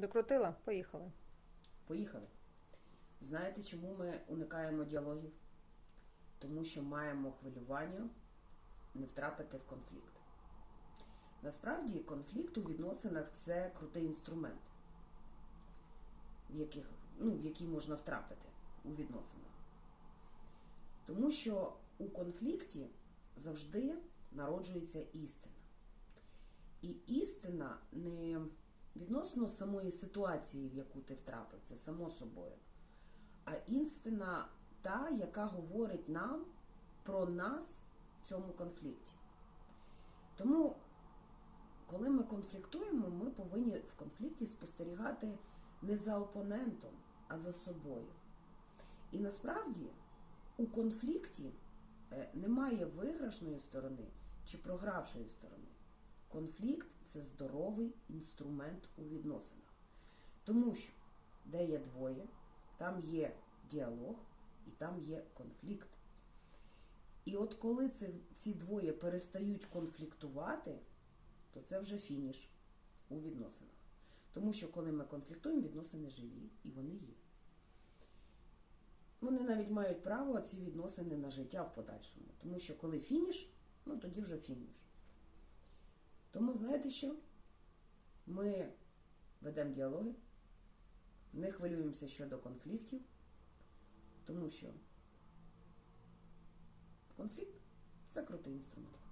Докрутила? Поїхали. Поїхали. Знаєте, чому ми уникаємо діалогів? Тому що маємо хвилювання не втрапити в конфлікт. Насправді, конфлікт у відносинах це крутий інструмент, в, яких, ну, в який можна втрапити у відносинах. Тому що у конфлікті завжди народжується істина. І істина не відносно самої ситуації, в яку ти втрапив, це само собою. А істина та, яка говорить нам про нас в цьому конфлікті. Тому, коли ми конфліктуємо, ми повинні в конфлікті спостерігати не за опонентом, а за собою. І насправді у конфлікті е, немає виграшної сторони чи програвшої сторони. Конфлікт це здоровий інструмент у відносинах. Тому що де є двоє, там є діалог і там є конфлікт. І от коли ці, ці двоє перестають конфліктувати, то це вже фініш у відносинах. Тому що коли ми конфліктуємо, відносини живі і вони є. Вони навіть мають право ці відносини на життя в подальшому. Тому що коли фініш, ну тоді вже фініш. Тому знаєте що? Ми ведемо діалоги, не хвилюємося щодо конфліктів, тому що конфлікт це крутий інструмент.